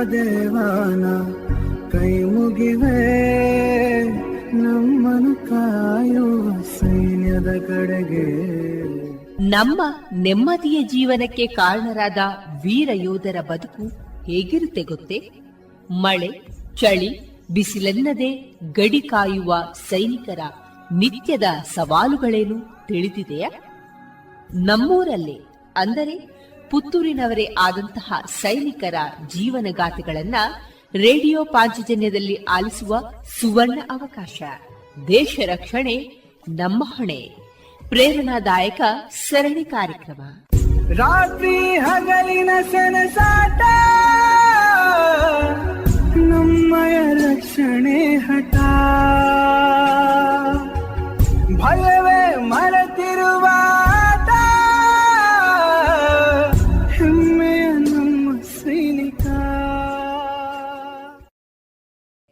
ದೇವ ದೇವ ದೇವಾನ ಕೈ ಮುಗಿವೆ. ನಮ್ಮನು ಕಾಯುವ ಸೈನ್ಯದ ಕಡೆಗೆ. ನಮ್ಮ ನೆಮ್ಮದಿಯ ಜೀವನಕ್ಕೆ ಕಾರಣರಾದ ವೀರ ಯೋಧರ ಬದುಕು ಹೇಗಿರುತ್ತೆ ಗೊತ್ತೇ? ಮಳೆ, ಚಳಿ, ಬಿಸಿಲೆನ್ನದೆ ಗಡಿ ಕಾಯುವ ಸೈನಿಕರ ನಿತ್ಯದ ಸವಾಲುಗಳೇನು ತಿಳಿದಿದೆಯಾ? ನಮ್ಮೂರಲ್ಲೇ, ಅಂದರೆ ಪುತ್ತೂರಿನವರೇ ಆದಂತಹ ಸೈನಿಕರ ಜೀವನಗಾಥೆಗಳನ್ನ ರೇಡಿಯೋ ಪಾಂಚಜನ್ಯದಲ್ಲಿ ಆಲಿಸುವ ಸುವರ್ಣ ಅವಕಾಶ. ದೇಶ ರಕ್ಷಣೆ, ನಮ್ಮ ಹೊಣೆ. ಪ್ರೇರಣಾದಾಯಕ ಸರಣಿ ಕಾರ್ಯಕ್ರಮ. ರಾತ್ರಿ ಹಗಲಿನ ಸೆನಸಾಟ, ನಮ್ಮಯ ರಕ್ಷಣೆ ಹಠ. ಭಯವೇ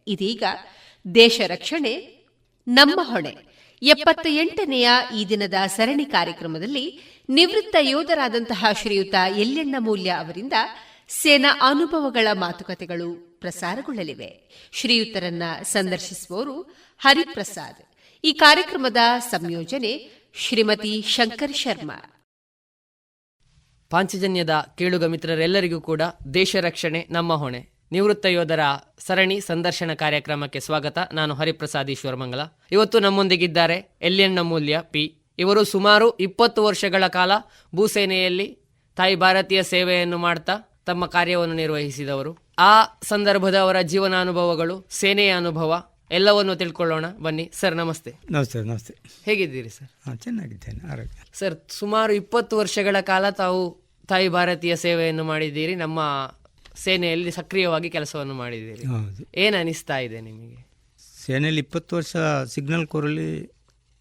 ಇದೀಗ ದೇಶ ರಕ್ಷಣೆ, ನಮ್ಮ ಹೊಣೆ. ಎಪ್ಪತ್ತ ಎಂಟನೆಯ ಈ ದಿನದ ಸರಣಿ ಕಾರ್ಯಕ್ರಮದಲ್ಲಿ ನಿವೃತ್ತ ಯೋಧರಾದಂತಹ ಶ್ರೀಯುತ ಎಲ್ಲೆಣ್ಣ ಮೂಲ್ಯ ಅವರಿಂದ ಸೇನಾ ಅನುಭವಗಳ ಮಾತುಕತೆಗಳು ಪ್ರಸಾರಗೊಳ್ಳಲಿವೆ. ಶ್ರೀಯುತರನ್ನ ಸಂದರ್ಶಿಸುವವರು ಹರಿಪ್ರಸಾದ್. ಈ ಕಾರ್ಯಕ್ರಮದ ಸಂಯೋಜನೆ ಶ್ರೀಮತಿ ಶಂಕರ್ ಶರ್ಮಾ. ಪಾಂಚಜನ್ಯದ ಕೇಳುಗ ಮಿತ್ರರೆಲ್ಲರಿಗೂ ಕೂಡ ದೇಶ ರಕ್ಷಣೆ, ನಮ್ಮ ಹೊಣೆ. ನಿವೃತ್ತ ಯೋಧರ ಸರಣಿ ಸಂದರ್ಶನ ಕಾರ್ಯಕ್ರಮಕ್ಕೆ ಸ್ವಾಗತ. ನಾನು ಹರಿಪ್ರಸಾದ್ ಈಶ್ವರಮಂಗಲ ಇವತ್ತು ನಮ್ಮೊಂದಿಗಿದ್ದಾರೆ ಎಲ್ಎನ್ ಮೂಲ್ಯ ಪಿ. ಇವರು ಸುಮಾರು ಇಪ್ಪತ್ತು ವರ್ಷಗಳ ಕಾಲ ಭೂಸೇನೆಯಲ್ಲಿ ತಾಯಿ ಭಾರತೀಯ ಸೇವೆಯನ್ನು ಮಾಡ್ತಾ ತಮ್ಮ ಕಾರ್ಯವನ್ನು ನಿರ್ವಹಿಸಿದವರು. ಆ ಸಂದರ್ಭದ ಅವರ ಜೀವನಾನುಭವಗಳು ಸೇನೆಯ ಅನುಭವ ಎಲ್ಲವನ್ನು ತಿಳ್ಕೊಳ್ಳೋಣ. ಬನ್ನಿ ಸರ್ ನಮಸ್ತೆ. ನಮಸ್ತೆ ನಮಸ್ತೆ. ಹೇಗಿದ್ದೀರಿ ಸರ್? ಚೆನ್ನಾಗಿದ್ದೇನೆ ಆರೋಗ್ಯ. ಸರ್ ಸುಮಾರು ಇಪ್ಪತ್ತು ವರ್ಷಗಳ ಕಾಲ ತಾವು ತಾಯಿ ಭಾರತೀಯ ಸೇವೆಯನ್ನು ಮಾಡಿದ್ದೀರಿ. ನಮ್ಮ ಸೇನೆಯಲ್ಲಿ ಸಕ್ರಿಯವಾಗಿ ಕೆಲಸವನ್ನು ಮಾಡಿದ್ದೀರಿ. ಹೌದು. ಏನು ಅನಿಸ್ತಾ ಇದೆ ನಿಮಗೆ? ಸೇನೆಯಲ್ಲಿ ಇಪ್ಪತ್ತು ವರ್ಷ ಸಿಗ್ನಲ್ ಕೋರಲ್ಲಿ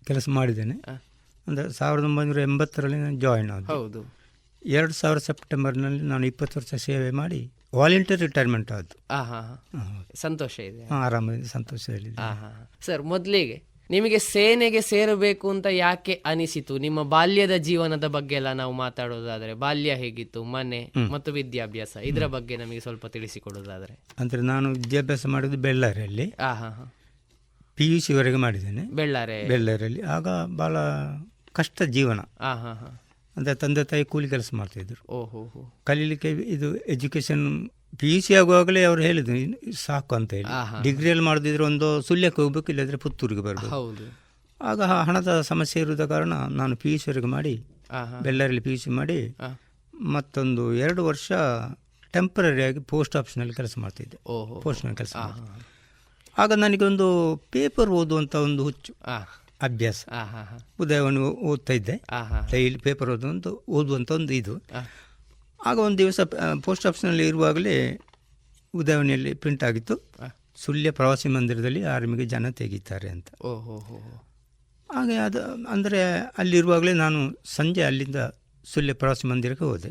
ಕೆಲಸ ಮಾಡಿದ್ದೇನೆ. ಅಂದರೆ ಸಾವಿರದ ಒಂಬೈನೂರ ಎಂಬತ್ತರಲ್ಲಿ ನಾನು ಜಾಯಿನ್ ಆದ ಹೌದು. ಎರಡು ಸಾವಿರ ಸೆಪ್ಟೆಂಬರ್ನಲ್ಲಿ ನಾನು ಇಪ್ಪತ್ತು ವರ್ಷ ಸೇವೆ ಮಾಡಿ ವಾಲಂಟಿಯರ್ ರಿಟೈರ್ಮೆಂಟ್ ಆದ್ದು. ಆಹಾ ಹಾ ಹಾ. ಸಂತೋಷ ಇದೆ. ಹಾಂ ಆರಾಮದಿಂದ ಸಂತೋಷ ಆ ಹಾ ಹಾ. ಸರ್ ಮೊದಲಿಗೆ ನಿಮಗೆ ಸೇನೆಗೆ ಸೇರಬೇಕು ಅಂತ ಯಾಕೆ ಅನಿಸಿತು? ನಿಮ್ಮ ಬಾಲ್ಯದ ಜೀವನದ ಬಗ್ಗೆ ಎಲ್ಲ ನಾವು ಮಾತಾಡೋದಾದ್ರೆ ಬಾಲ್ಯ ಹೇಗಿತ್ತು? ಮನೆ ಮತ್ತು ವಿದ್ಯಾಭ್ಯಾಸ ಇದರ ಬಗ್ಗೆ ನಮಗೆ ಸ್ವಲ್ಪ ತಿಳಿಸಿಕೊಡೋದಾದ್ರೆ. ಅಂದ್ರೆ ನಾನು ವಿದ್ಯಾಭ್ಯಾಸ ಮಾಡಿದ್ದು ಬೆಳ್ಳಾರಿಯಲ್ಲಿ. ಆ ಹಾ ಹಾ. ಪಿ ಯು ಸಿವರೆಗೆ ಮಾಡಿದ್ದೇನೆ. ಬೆಳ್ಳಾರೆ. ಬೆಳ್ಳಾರಿಯಲ್ಲಿ. ಆಗ ಬಹಳ ಕಷ್ಟ ಜೀವನ. ಅಂದ್ರೆ ಹಾ ಹಾ. ಅಂದರೆ ತಂದೆ ತಾಯಿ ಕೂಲಿ ಕೆಲಸ ಮಾಡ್ತಾ ಇದ್ರು ಕಲೀಲಿಕ್ಕೆ ಇದು ಎಜುಕೇಶನ್ ಪಿ ಯು ಸಿ ಆಗುವಾಗಲೇ ಅವ್ರು ಹೇಳಿದ್ರು ಸಾಕು ಅಂತ ಹೇಳಿ. ಡಿಗ್ರಿಯಲ್ಲಿ ಮಾಡಿದ್ರೆ ಒಂದು ಸುಳ್ಯಕ್ಕೆ ಹೋಗ್ಬೇಕು ಇಲ್ಲದ್ರೆ ಪುತ್ತೂರಿಗೆ ಬರಬೇಕು. ಹೌದು. ಆಗ ಹಣದ ಸಮಸ್ಯೆ ಇರುವುದ ಕಾರಣ ನಾನು ಪಿ ಯು ಸಿವರೆಗೆ ಮಾಡಿ ಬೆಲ್ಲರಲ್ಲಿ ಪಿ ಯು ಸಿ ಮಾಡಿ ಮತ್ತೊಂದು ಎರಡು ವರ್ಷ ಟೆಂಪ್ರರಿಯಾಗಿ ಪೋಸ್ಟ್ ಆಫೀಸ್ನಲ್ಲಿ ಕೆಲಸ ಮಾಡ್ತಿದ್ದೆ. ಪೋಸ್ಟ್ನಲ್ಲಿ ಕೆಲಸ ಆಗ ನನಗೊಂದು ಪೇಪರ್ ಓದುವಂಥ ಒಂದು ಹುಚ್ಚು ಅಭ್ಯಾಸ. ಉದಯವನ್ನು ಓದ್ತಾ ಇದ್ದೆ. ಡೈಲಿ ಪೇಪರ್ ಓದುವಂಥ ಓದುವಂಥ ಒಂದು ಇದು. ಆಗ ಒಂದು ದಿವಸ ಪೋಸ್ಟ್ ಆಫೀಸ್ನಲ್ಲಿ ಇರುವಾಗಲೇ ಉದಾಹರಣೆಯಲ್ಲಿ ಪ್ರಿಂಟ್ ಆಗಿತ್ತು. ಸುಳ್ಯ ಪ್ರವಾಸಿ ಮಂದಿರದಲ್ಲಿ ಆರ್ಮಿಗೆ ಜನ ತೆಗಿತಾರೆ ಅಂತ. ಹಾಗೆ ಅದು ಅಂದರೆ ಅಲ್ಲಿರುವಾಗಲೇ ನಾನು ಸಂಜೆ ಅಲ್ಲಿಂದ ಸುಳ್ಯ ಪ್ರವಾಸಿ ಮಂದಿರಕ್ಕೆ ಹೋದೆ.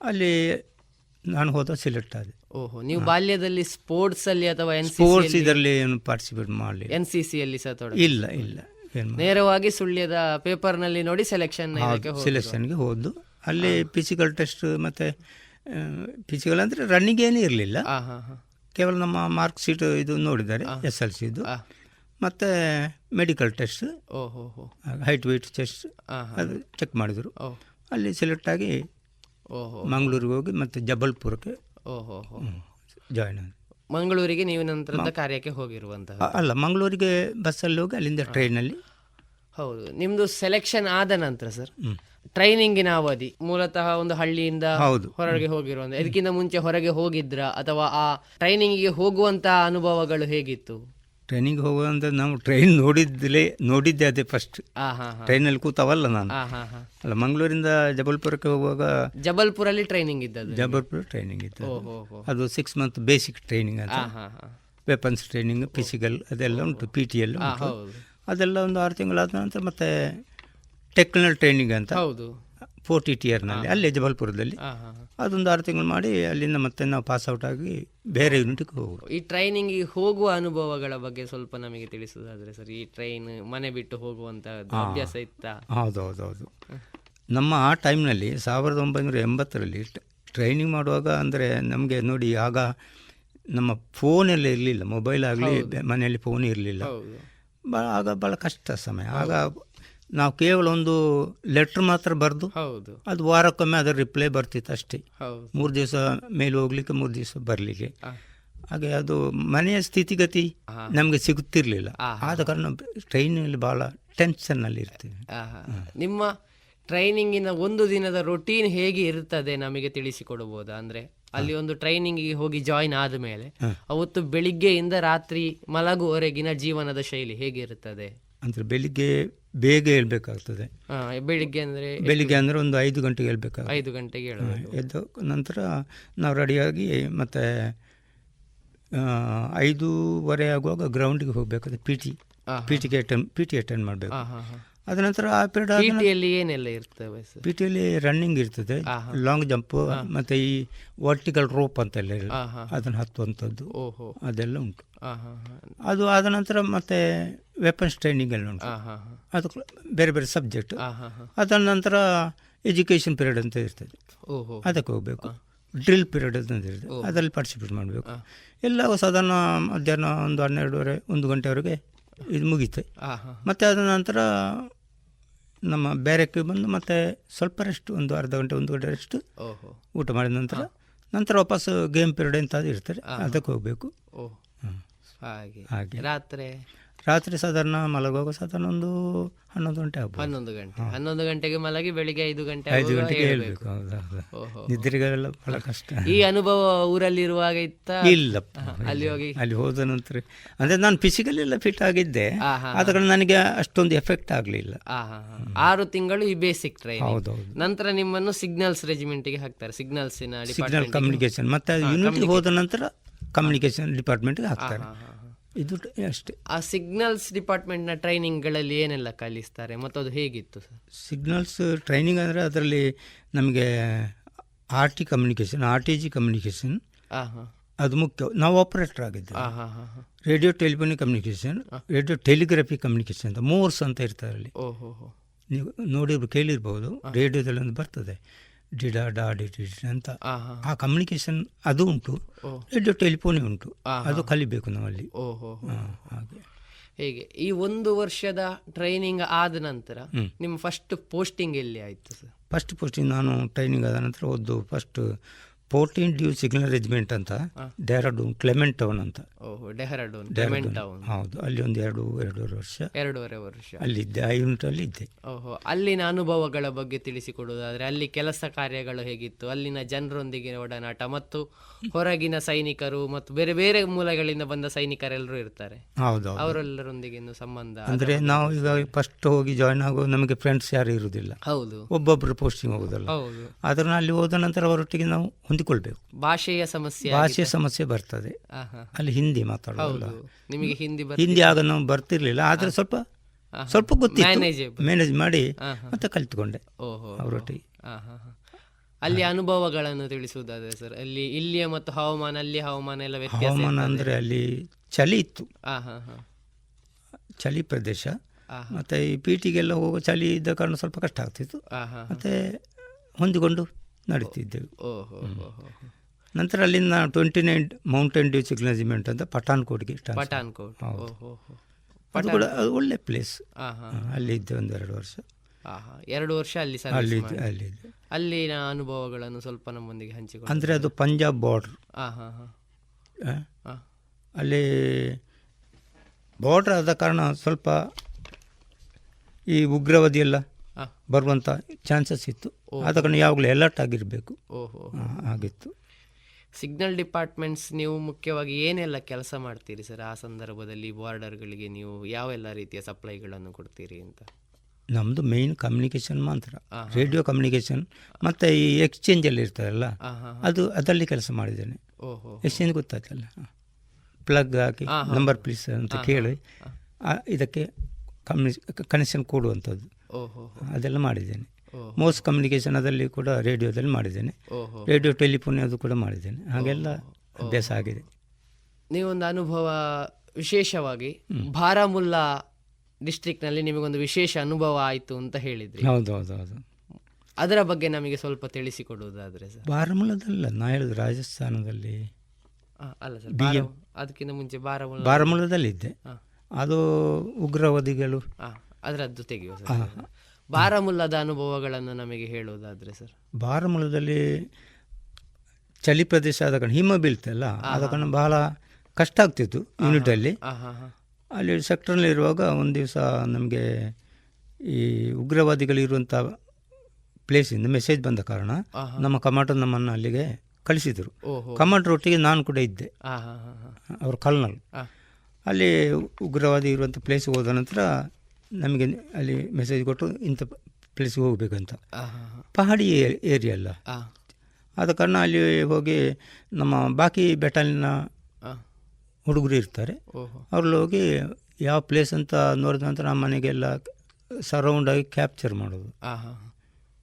ಅಲ್ಲಿ ನಾನು ಹೋದ ಸಿಲೆಕ್ಟ್ ಆದೆ. ಓಹೋ ನೀವು ಬಾಲ್ಯದಲ್ಲಿ ಸ್ಪೋರ್ಟ್ಸ್ ಅಲ್ಲಿ ಅಥವಾ ಎನ್ ಸ್ಪೋರ್ಟ್ಸ್ ಇದರಲ್ಲಿ ಏನು ಪಾರ್ಟಿಸಿಪೇಟ್ ಮಾಡಲಿ ಎನ್ ಸಿ ಸಿ ಅಲ್ಲಿ ಸಹ ಇಲ್ಲ ಇಲ್ಲ. ಏನು ನೇರವಾಗಿ ಸುಳ್ಯದ ಪೇಪರ್ನಲ್ಲಿ ನೋಡಿ ಸೆಲೆಕ್ಷನ್ ಸೆಲೆಕ್ಷನ್ಗೆ ಹೋದ್ದು. ಅಲ್ಲಿ ಫಿಸಿಕಲ್ ಟೆಸ್ಟ್ ಮತ್ತು ಫಿಸಿಕಲ್ ಅಂದರೆ ರನ್ನಿಂಗ್ ಏನೂ ಇರಲಿಲ್ಲ. ಆ ಹಾ ಹಾ. ಕೇವಲ ನಮ್ಮ ಮಾರ್ಕ್ ಶೀಟ್ ಇದು ನೋಡಿದ್ದಾರೆ ಎಸ್ ಎಲ್ ಸಿ ಇದು ಮತ್ತು medical test height weight chest ಅದು ಚೆಕ್ ಮಾಡಿದರು. ಅಲ್ಲಿ ಸೆಲೆಕ್ಟ್ ಆಗಿ ಓಹೋ ಮಂಗಳೂರಿಗೆ ಹೋಗಿ ಮತ್ತು ಜಬಲ್ಪುರಕ್ಕೆ ಓಹೋ ಹೋ ಜಾಯ್ನ್ ಆದ ಮಂಗಳೂರಿಗೆ ನೀವು ನಂತರದ ಕಾರ್ಯಕ್ಕೆ ಹೋಗಿರುವಂತಹ ಅಲ್ಲ ಮಂಗಳೂರಿಗೆ ಬಸ್ಸಲ್ಲಿ ಹೋಗಿ ಅಲ್ಲಿಂದ ಟ್ರೈನಲ್ಲಿ ಹೌದು. ನಿಮ್ಮದು ಸೆಲೆಕ್ಷನ್ ಆದ ನಂತರ ಸರ್ ಟ್ರೈನಿಂಗಿನ ಅವಧಿ ಮೂಲತಃ ಒಂದು ಹಳ್ಳಿಯಿಂದ. ಹೊರಗೆ ಹೋಗಿರುವ ಇದಕ್ಕಿಂತ ಮುಂಚೆ ಹೊರಗೆ ಹೋಗಿದ್ರ ಅಥವಾ ಆ ಟ್ರೈನಿಂಗಿಗೆ ಹೋಗುವಂತ ಅನುಭವಗಳು ಹೇಗಿತ್ತು? ಟ್ರೈನಿಂಗ್ ಹೋಗುವಂತ ನಾವು ಟ್ರೈನ್ ನೋಡಿದ್ಲೇ ನೋಡಿದ್ದೆ ಅದೇ ಫಸ್ಟ್ ಟ್ರೈನ್ ಅಲ್ಲಿ ಟ್ರೈನಲ್ಲಿ ಕೂತವಲ್ಲ ನಾನು. ಅಲ್ಲ ಮಂಗಳೂರಿಂದ ಜಬಲ್ಪುರಕ್ಕೆ ಹೋಗುವಾಗ ಜಬಲ್ಪುರಲ್ಲಿ ಟ್ರೈನಿಂಗ್ ಇದ್ದದ್ದು ಜಬಲ್ಪುರ ಟ್ರೈನಿಂಗ್ ಇತ್ತು ಅದು. ಸಿಕ್ಸ್ ಮಂತ್ ಬೇಸಿಕ್ ಟ್ರೈನಿಂಗ್ ಅಂತ. ವೆಪನ್ಸ್ ಟ್ರೈನಿಂಗ್ ಫಿಸಿಕಲ್ ಅದೆಲ್ಲ ಉಂಟು ಪಿ ಟಿ ಎಲ್ ಅದೆಲ್ಲ ಒಂದು ಆರು ತಿಂಗಳಾದ ನಂತರ ಮತ್ತೆ ಟೆಕ್ನಿಕಲ್ ಟ್ರೈನಿಂಗ್ ಅಂತ. ಹೌದು. ಫೋರ್ಟಿ ಟಿಯರ್ನಲ್ಲಿ ಅಲ್ಲಿ ಜಬಲ್ಪುರದಲ್ಲಿ. ಅದೊಂದು ಆರು ತಿಂಗಳು ಮಾಡಿ ಅಲ್ಲಿಂದ ಮತ್ತೆ ನಾವು ಪಾಸ್ ಔಟ್ ಆಗಿ ಬೇರೆ ಯೂನಿಟ್ಗೆ ಹೋಗೋದು. ಈ ಟ್ರೈನಿಂಗ್ ಹೋಗುವ ಅನುಭವಗಳ ಬಗ್ಗೆ ಸ್ವಲ್ಪ ನಮಗೆ ತಿಳಿಸುವುದಾದ್ರೆ ಸರ್ ಈ ಟ್ರೈನ್ ಮನೆ ಬಿಟ್ಟು ಹೋಗುವಂತ ಅಭ್ಯಾಸ ಇತ್ತ? ಹೌದು ಹೌದು ಹೌದು ನಮ್ಮ ಆ ಟೈಮ್ನಲ್ಲಿ ಸಾವಿರದ ಒಂಬೈನೂರ ಎಂಬತ್ತರಲ್ಲಿ ಟ್ರೈನಿಂಗ್ ಮಾಡುವಾಗ ಅಂದರೆ ನಮಗೆ ನೋಡಿ ಆಗ ನಮ್ಮ ಫೋನೆಲ್ಲ ಇರಲಿಲ್ಲ ಮೊಬೈಲ್ ಆಗಲಿ ಮನೆಯಲ್ಲಿ ಫೋನ್ ಇರಲಿಲ್ಲ. ಆಗ ಭಾಳ ಕಷ್ಟ ಸಮಯ. ಆಗ ನಾವು ಕೇವಲ ಒಂದು ಲೆಟ್ರ್ ಮಾತ್ರ ಬರೆದು ಹೌದು. ಅದು ವಾರಕ್ಕೊಮ್ಮೆ ಅದರ ರಿಪ್ಲೈ ಬರ್ತಿತ್ತು ಅಷ್ಟೇ. ಹೌದು. ಮೂರು ದಿವಸ ಮೇಲೆ ಹೋಗ್ಲಿಕ್ಕೆ ಮೂರು ದಿವಸ ಬರಲಿಕ್ಕೆ. ಹಾಗೆ ಅದು ಮನೆಯ ಸ್ಥಿತಿಗತಿ. ನಮಗೆ ಸಿಗುತ್ತಿರಲಿಲ್ಲ. ಆದ ಕಾರಣ ಟ್ರೈನಲ್ಲಿ ಭಾಳ ಟೆನ್ಷನ್ನಲ್ಲಿ ಇರ್ತೀವಿ. ನಿಮ್ಮ ಟ್ರೈನಿಂಗಿನ ಒಂದು ದಿನದ ರೊಟೀನ್ ಹೇಗೆ ಇರ್ತದೆ ನಮಗೆ ತಿಳಿಸಿಕೊಡಬಹುದಾ? ಅಂದ್ರೆ ಅಲ್ಲಿ ಒಂದು ಟ್ರೈನಿಂಗಿಗೆ ಹೋಗಿ ಜಾಯಿನ್ ಆದ ಮೇಲೆ ಅವತ್ತು ಬೆಳಿಗ್ಗೆಯಿಂದ ರಾತ್ರಿ ಮಲಗುವವರೆಗಿನ ಜೀವನದ ಶೈಲಿ ಹೇಗಿರುತ್ತದೆ ಅಂದರೆ ಬೆಳಿಗ್ಗೆ ಬೇಗ ಹೇಳ್ಬೇಕಾಗ್ತದೆ. ಬೆಳಿಗ್ಗೆ ಅಂದರೆ ಬೆಳಿಗ್ಗೆ ಅಂದರೆ ಒಂದು ಐದು ಗಂಟೆಗೆ ಹೇಳ್ಬೇಕಾಗ್ತದೆ. ಐದು ಗಂಟೆಗೆ ಎದ್ದು ನಂತರ ನಾವು ರೆಡಿಯಾಗಿ ಮತ್ತು ಐದೂವರೆ ಆಗುವಾಗ ಗ್ರೌಂಡಿಗೆ ಹೋಗಬೇಕಾದ್ರೆ ಪಿ ಟಿ ಪಿ ಟಿಗೆ ಅಟೆಂಡ್ ಪಿ ಟಿ ಅಟೆಂಡ್ ಮಾಡಬೇಕು. ಅದ ನಂತರ ಆ ಪೀರಿಯಡ್ ಏನೆಲ್ಲ ಇರ್ತವೆ ಸರ್ ಪಿ ಟಿಯಲ್ಲಿ ರನ್ನಿಂಗ್ ಇರ್ತದೆ ಲಾಂಗ್ ಜಂಪ್ ಮತ್ತೆ ಈ ವರ್ಟಿಕಲ್ ರೋಪ್ ಅಂತೆಲ್ಲ ಎಲ್ಲ ಅದನ್ನ ಅದನ್ನು ಹತ್ತುವಂಥದ್ದು ಓಹೋ. ಅದೆಲ್ಲ ಉಂಟು. ಅದು ಆದ ನಂತರ ಮತ್ತೆ ವೆಪನ್ಸ್ ಟ್ರೈನಿಂಗ್ ಎಲ್ಲ ಉಂಟು. ಅದು ಬೇರೆ ಬೇರೆ ಸಬ್ಜೆಕ್ಟ್ ಅದರ ನಂತರ ಎಜುಕೇಷನ್ ಪೀರಿಯಡ್ ಅಂತ ಇರ್ತದೆ. ಓಹೋ. ಅದಕ್ಕೆ ಹೋಗಬೇಕು. ಡ್ರಿಲ್ ಪೀರಿಯಡ್ ಅಂತ ಇರ್ತದೆ. ಅದರಲ್ಲಿ ಪಾರ್ಟಿಸಿಪೇಟ್ ಮಾಡಬೇಕು. ಎಲ್ಲ ಸಾಧಾರಣ ಮಧ್ಯಾಹ್ನ ಒಂದು ಹನ್ನೆರಡುವರೆ ಒಂದು ಗಂಟೆವರೆಗೆ ಇದು ಮುಗೀತು. ಮತ್ತು ಅದರ ನಂತರ ನಮ್ಮ ಬ್ಯಾರೆಕ್ಕೆ ಬಂದು ಮತ್ತೆ ಸ್ವಲ್ಪ ರೆಸ್ಟ್ ಒಂದು ಅರ್ಧ ಗಂಟೆ ಒಂದು ಗಂಟೆ ರೆಸ್ಟ್ ಊಟ ಮಾಡಿದ ನಂತರ ನಂತರ ವಾಪಸ್ ಗೇಮ್ ಪೀರಿಯಡ್ ಅಂತ ಇರ್ತಾರೆ ಅದಕ್ಕೆ ಹೋಗಬೇಕು. ಹಾಗೆ. ರಾತ್ರಿ? ರಾತ್ರಿ ಸಾಧಾರಣ ಮಲಗುವಾಗ ಸಾಧಾರಣ ಒಂದು ಹನ್ನೊಂದು ಗಂಟೆ ಆಗ್ಬೋದು. ಹನ್ನೊಂದು ಗಂಟೆ. ಹನ್ನೊಂದು ಗಂಟೆಗೆ ಮಲಗಿ ಬೆಳಿಗ್ಗೆ ಐದು ಗಂಟೆ ಐದು ಗಂಟೆಗೆ ಹೇಳ್ಬೇಕು. ಹೌದಾ ನಿದ್ರೆಗಳೆಲ್ಲ ಭಾಳ ಕಷ್ಟ. ಈ ಅನುಭವ ಊರಲ್ಲಿ ಇರುವಾಗ ಇತ್ತ ಇಲ್ಲ ಅಲ್ಲಿ ಹೋಗಿ? ಅಲ್ಲಿ ಹೋದ ನಂತರ. ಅಂದ್ರೆ ನಾನು ಫಿಸಿಕಲಿ ಎಲ್ಲ ಫಿಟ್ ಆಗಿದ್ದೆ. ಆದ ಕಾರಣ ನನಗೆ ಅಷ್ಟೊಂದು ಎಫೆಕ್ಟ್ ಆಗಲಿಲ್ಲ. ಆರು ತಿಂಗಳು ಈ ಬೇಸಿಕ್ ಟ್ರೈನಿಂಗ್ ಹೌದು ನಂತರ ನಿಮ್ಮನ್ನು ಸಿಗ್ನಲ್ಸ್ ರೆಜಿಮೆಂಟ್ಗೆ ಹಾಕ್ತಾರೆ. ಸಿಗ್ನಲ್ಸ್ ಸಿಗ್ನಲ್ ಡಿಪಾರ್ಟ್ಮೆಂಟ್ ಕಮ್ಯುನಿಕೇಶನ್ ಮತ್ತೆ ಯೂನಿಟಿ ಹೋದ ನಂತರ ಕಮ್ಯುನಿಕೇಶನ್ ಡಿಪಾರ್ಟ್ಮೆಂಟ್ಗೆ ಹಾಕ್ತಾರೆ. ಇದು ಅಷ್ಟೇ. ಆ ಸಿಗ್ನಲ್ಸ್ ಡಿಪಾರ್ಟ್ಮೆಂಟ್ನ ಟ್ರೈನಿಂಗ್ಗಳಲ್ಲಿ ಏನೆಲ್ಲ ಕಲಿಸ್ತಾರೆ? ಮತ್ತು ಅದು ಹೇಗಿತ್ತು ಸರ್? ಸಿಗ್ನಲ್ಸ್ ಟ್ರೈನಿಂಗ್ ಅಂದರೆ ಅದರಲ್ಲಿ ನಮಗೆ R T communication R T G communication ಅದು ಮುಖ್ಯ. ನಾವು ಆಪರೇಟರ್ ಆಗಿದ್ದೆ radio telephonic communication radio telegraphy communication ಅಂತ ಮೋರ್ಸ್ ಅಂತ ಇರ್ತಾರೆ ಅಲ್ಲಿ. ಓಹೋ ನೀವು ನೋಡಿರ್ಬೋದು ಕೇಳಿರ್ಬೋದು. ರೇಡಿಯೋದಲ್ಲಿ ಒಂದು ಬರ್ತದೆ. ಡಿಡಾ ಡಾ ಅಂತ ಆ ಕಮ್ಯುನಿಕೇಶನ್ ಅದು ಉಂಟು. ರೇಡಿಯೋ ಟೆಲಿಫೋನಿ ಉಂಟು. ಅದು ಕಲಿಬೇಕು ನಾವಲ್ಲಿ. ಹಾ, ಹಾಗೆ. ಹೇಗೆ? ಈ ಒಂದು ವರ್ಷದ ಟ್ರೈನಿಂಗ್ ಆದ ನಂತರ ನಿಮ್ಮ ಫಸ್ಟ್ ಪೋಸ್ಟಿಂಗ್ ಎಲ್ಲಿ ಆಯ್ತು ಸರ್? ಫಸ್ಟ್ ಪೋಸ್ಟಿಂಗ್ ನಾನು ಟ್ರೈನಿಂಗ್ ಆದ ನಂತರ ಒಂದು first fourteen div signal regiment ಅಂತ ಡೆಹರಾಡೂನ್ ಕ್ಲೆಮೆಂಟ್ ಟೌನ್ ಅಂತ ಡೆಹರಾಡೂನ್ ಕ್ಲೆಮೆಂಟ್ ಟೌನ್ ಹೌದು ಅಲ್ಲಿ ಒಂದು ಎರಡು ಎರಡೂವರೆ ವರ್ಷ. ಎರಡೂವರೆ ವರ್ಷ. ಅಲ್ಲಿದ್ದೆ ಆ ಯೂನಿಟಲ್ಲಿ ಇದ್ದೆ. ಓಹೋ ಅಲ್ಲಿನ ಅನುಭವಗಳ ಬಗ್ಗೆ ತಿಳಿಸಿಕೊಡುವುದಾದ್ರೆ ಅಲ್ಲಿ ಕೆಲಸ ಕಾರ್ಯಗಳು ಹೇಗಿತ್ತು ಅಲ್ಲಿನ ಜನರೊಂದಿಗೆ ಒಡನಾಟ ಮತ್ತು ಹೊರಗಿನ ಸೈನಿಕರು ಮತ್ತು ಬೇರೆ ಬೇರೆ ಮೂಲಗಳಿಂದ ಬಂದ ಸೈನಿಕರೆಲ್ಲರೂ ಇರ್ತಾರೆ. ಹೌದು ಅವರೆಲ್ಲರೊಂದಿಗೆ ಸಂಬಂಧ ಅಂದ್ರೆ ನಾವು ಈಗ ಫಸ್ಟ್ ಹೋಗಿ ಜಾಯ್ನ್ ಆಗೋ ನಮಗೆ ಫ್ರೆಂಡ್ಸ್ ಯಾರು ಇರುವುದಿಲ್ಲ. ಹೌದು. ಒಬ್ಬೊಬ್ಬರು ಪೋಸ್ಟಿಂಗ್ ಹೋಗುದಲ್ಲ. ಹೌದು. ಆದ್ರೆ ಅಲ್ಲಿ ಹೋದ ನಂತರ ಅವರೊಟ್ಟಿಗೆ ನಾವು ಭಾಷೆಯ ಸಮಸ್ಯೆ ಭಾಷೆಯ ಸಮಸ್ಯೆ ಬರ್ತದೆ. ಅಲ್ಲಿ ಹಿಂದಿ ಮಾತಾಡೋದು ನಿಮಗೆ ಹಿಂದಿ ಹಿಂದಿ ಆಗ ನಾವು ಬರ್ತಿರ್ಲಿಲ್ಲ. ಆದ್ರೆ ಸ್ವಲ್ಪ ಸ್ವಲ್ಪ ಗೊತ್ತಿತ್ತು. Manageable. ಮ್ಯಾನೇಜ್ ಮಾಡಿ. ಮತ್ತೆ ಕಲಿತ್ಕೊಂಡೆ ಅವರೊಟ್ಟಿಗೆ. ಅಲ್ಲಿ ಅನುಭವಗಳನ್ನು ತಿಳಿಸುವುದಾದ್ರೆ ಸರ್ ಅಲ್ಲಿ ಇಲ್ಲಿಯ ಮತ್ತು ಹವಾಮಾನ ಅಲ್ಲಿ ಹವಾಮಾನ ಎಲ್ಲ ವ್ಯತ್ಯಾಸ ಹವಾಮಾನ ಅಂದರೆ ಅಲ್ಲಿ ಚಳಿ ಇತ್ತು. ಚಳಿ ಪ್ರದೇಶ. ಮತ್ತೆ ಈ ಪೀಟಿಗೆಲ್ಲ ಹೋಗೋ ಚಳಿ ಇದ್ದ ಕಾರಣ ಸ್ವಲ್ಪ ಕಷ್ಟ ಆಗ್ತಿತ್ತು. ಮತ್ತು ಹೊಂದಿಕೊಂಡು ನಡೀತಿದ್ದೆವು. ನಂತರ ಅಲ್ಲಿಂದ ಟ್ವೆಂಟಿ ನೈನ್ ಮೌಂಟೇನ್ ಡ್ಯೂ ಸಿಗ್ನಜಿಮೆಂಟ್ ಅಂತ ಪಠಾನ್ಕೋಟ್ಗೆ. ಪಠಾನ್ಕೋಟ್. ಅದು ಕೂಡ ಅದು ಒಳ್ಳೆ ಪ್ಲೇಸ್ ಅಲ್ಲಿ ಇದ್ದೆ ಒಂದು ಎರಡು ವರ್ಷ. ಎರಡು ವರ್ಷ ಅಲ್ಲಿ ಅಲ್ಲಿ ಅಲ್ಲಿ ಅಲ್ಲಿನ ಅನುಭವಗಳನ್ನು ಸ್ವಲ್ಪ ನಮ್ಮೊಂದಿಗೆ ಹಂಚಿಕೊಂಡು ಅಂದರೆ ಅದು ಪಂಜಾಬ್ ಬಾರ್ಡ್ರ್ ಅಲ್ಲಿ ಬಾರ್ಡ್ರ್ ಆದ ಕಾರಣ ಸ್ವಲ್ಪ ಈ ಉಗ್ರವಾದಿ ಎಲ್ಲ. ಬರುವಂಥ ಚಾನ್ಸಸ್ ಇತ್ತು. ಆದ ಕಾರಣ ಯಾವಾಗಲೂ ಅಲರ್ಟ್ ಆಗಿರಬೇಕು. ಓಹೋ. ಆಗಿತ್ತು. ಸಿಗ್ನಲ್ ಡಿಪಾರ್ಟ್ಮೆಂಟ್ಸ್ ನೀವು ಮುಖ್ಯವಾಗಿ ಏನೆಲ್ಲ ಕೆಲಸ ಮಾಡ್ತೀರಿ ಸರ್? ಆ ಸಂದರ್ಭದಲ್ಲಿ ಬಾರ್ಡರ್ಗಳಿಗೆ ನೀವು ಯಾವೆಲ್ಲ ರೀತಿಯ ಸಪ್ಲೈಗಳನ್ನು ಕೊಡ್ತೀರಿ ಅಂತ? ನಮ್ಮದು ಮೇಯ್ನ್ ಕಮ್ಯುನಿಕೇಷನ್ ಮಾತ್ರ. ರೇಡಿಯೋ ಕಮ್ಯುನಿಕೇಷನ್ ಮತ್ತು ಈ ಎಕ್ಸ್ಚೇಂಜ್ ಎಲ್ಲ ಇರ್ತಾರಲ್ಲ ಅದು ಅದರಲ್ಲಿ ಕೆಲಸ ಮಾಡಿದ್ದೇನೆ. ಓಹೋ. ಎಕ್ಸ್ಚೇಂಜ್ ಗೊತ್ತಾಯ್ತಲ್ಲ? ಪ್ಲಗ್ ಹಾಕಿ ನಂಬರ್ ಪ್ಲೀಸ್ ಅಂತ ಕೇಳಿ. ಇದಕ್ಕೆ ಕಮ್ಯುನಿ ಕನೆಕ್ಷನ್ ಕೊಡುವಂಥದ್ದು. ಅದೆಲ್ಲ ಮಾಡಿದ್ದೇನೆ. ಮೋಸ್ ಕಮ್ಯುನಿಕೇಷನ್ ಅದರಲ್ಲಿ ಕೂಡ ರೇಡಿಯೋದಲ್ಲಿ ಮಾಡಿದ್ದೇನೆ. ರೇಡಿಯೋ ಟೆಲಿಫೋನ್ ಅದು ಕೂಡ ಮಾಡಿದ್ದೇನೆ. ಹಾಗೆಲ್ಲ ಅಭ್ಯಾಸ ಆಗಿದೆ. ನೀವೊಂದು ಅನುಭವ ವಿಶೇಷವಾಗಿ ಬಾರಾಮುಲ್ಲಾ ಡಿಸ್ಟ್ರಿಕ್ಟ್ನಲ್ಲಿ ನಿಮಗೊಂದು ವಿಶೇಷ ಅನುಭವ ಆಯಿತು ಅಂತ ಹೇಳಿದ್ರಿ. ಹೌದು ಹೌದು ಹೌದು. ಅದರ ಬಗ್ಗೆ ನಮಗೆ ಸ್ವಲ್ಪ ತಿಳಿಸಿಕೊಡುವುದಾದ್ರೆ ಸರ್. ಬಾರಾಮುಳ್ಳದಲ್ಲ ನಾ ಹೇಳಿದ ರಾಜಸ್ಥಾನದಲ್ಲಿ. ಅಲ್ಲ ಸರ್ ಅದಕ್ಕಿಂತ ಮುಂಚೆ ಬಾರಮುಲ್ಲ ಬಾರಾಮುಳ್ಳದಲ್ಲಿದ್ದೆ ಅದು ಉಗ್ರವಾದಿಗಳು ಅದರದ್ದು ತೆಗೆಯುವ ಸರ್. ಬಾರಮುಲ್ಲದ ಅನುಭವಗಳನ್ನು ನಮಗೆ ಹೇಳುವುದಾದ್ರೆ ಸರ್. ಬಾರಮುಲ್ಲದಲ್ಲಿ ಚಳಿ ಪ್ರದೇಶ ಆದ ಕಾರಣ ಹಿಮ ಬೀಳ್ತಲ್ಲ ಆದ ಕಾರಣ ಬಹಳ ಕಷ್ಟ ಆಗ್ತಿತ್ತು ಯೂನಿಟಲ್ಲಿ ಅಲ್ಲಿ. ಸೆಕ್ಟರ್ನಲ್ಲಿರುವಾಗ ಒಂದು ದಿವಸ ನಮಗೆ ಈ ಉಗ್ರವಾದಿಗಳಿರುವಂಥ ಪ್ಲೇಸಿಂದ ಮೆಸೇಜ್ ಬಂದ ಕಾರಣ ನಮ್ಮ ಕಮಾಂಡರ್ ನಮ್ಮನ್ನು ಅಲ್ಲಿಗೆ ಕಳಿಸಿದರು. ಕಮಾಂಡರ್ ಒಟ್ಟಿಗೆ ನಾನು ಕೂಡ ಇದ್ದೆ. ಕಲ್ನಲ್ಲಿ ಅವರು ಕಲ್ನಲ್. ಆ. ಅಲ್ಲಿ ಉಗ್ರವಾದಿ ಇರುವಂಥ ಪ್ಲೇಸಿಗೆ ಹೋದ ನಂತರ ನಮಗೆ ಅಲ್ಲಿ ಮೆಸೇಜ್ ಕೊಟ್ಟು ಇಂಥ ಪ್ಲೇಸಿಗೆ ಹೋಗಬೇಕಂತ. ಪಹಾಡಿ ಏರಿಯಾ ಅಲ್ಲ. ಆದ ಕಾರಣ ಅಲ್ಲಿ ಹೋಗಿ ನಮ್ಮ ಬಾಕಿ ಬೆಟಾಲಿನ ಹುಡುಗರು ಇರ್ತಾರೆ. ಅವ್ರಲ್ಲಿ ಹೋಗಿ ಯಾವ ಪ್ಲೇಸ್ ಅಂತ ನೋಡಿದ ನಂತರ ನಮ್ಮ ಮನೆಗೆಲ್ಲ ಸರೌಂಡಾಗಿ ಆಗಿ ಕ್ಯಾಪ್ಚರ್ ಮಾಡೋದು.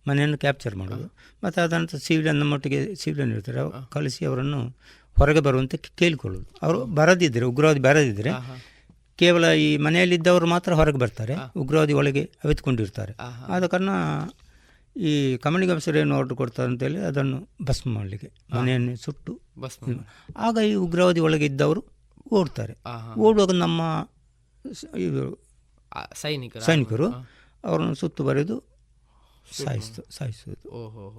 ಮನೆಯನ್ನು ಕ್ಯಾಪ್ಚರ್ ಮಾಡೋದು. ಮತ್ತು ಅದನಂತರ ಸಿವಿಲಿಯನ್ ನಮ್ಮೊಟ್ಟಿಗೆ ಸಿವಿಲಿಯನ್ ಇರ್ತಾರೆ. ಕಲಿಸಿ ಕಳಿಸಿ ಅವರನ್ನು ಹೊರಗೆ ಬರುವಂತೆ ಕೇಳಿಕೊಳ್ಳೋದು. ಅವರು ಬರದಿದ್ದರೆ ಉಗ್ರವಾದಿ ಬರದಿದ್ದರೆ ಕೇವಲ ಈ ಮನೆಯಲ್ಲಿದ್ದವರು ಮಾತ್ರ ಹೊರಗೆ ಬರ್ತಾರೆ ಉಗ್ರವಾದಿ ಒಳಗೆ ಅವಿತುಕೊಂಡಿರ್ತಾರೆ. ಆದ ಕಾರಣ ಈ ಕಮಾಂಡಿಂಗ್ ಆಫೀಸರ್ ಏನು ಆರ್ಡರ್ ಕೊಡ್ತಾರೆ ಅಂತೇಳಿ ಅದನ್ನು ಭಸ್ಮ ಮಾಡಲಿಕ್ಕೆ ಮನೆಯನ್ನು ಸುಟ್ಟು ಬಸ್ ಆಗ ಈ ಉಗ್ರವಾದಿ ಒಳಗೆ ಇದ್ದವರು ಓಡ್ತಾರೆ. ಓಡುವಾಗ ನಮ್ಮ ಸೈನಿಕ ಸೈನಿಕರು. ಅವರನ್ನು ಸುತ್ತು ಬರೆದು ಸಾಯಿಸ್ತು ಸಾಯಿಸೋದು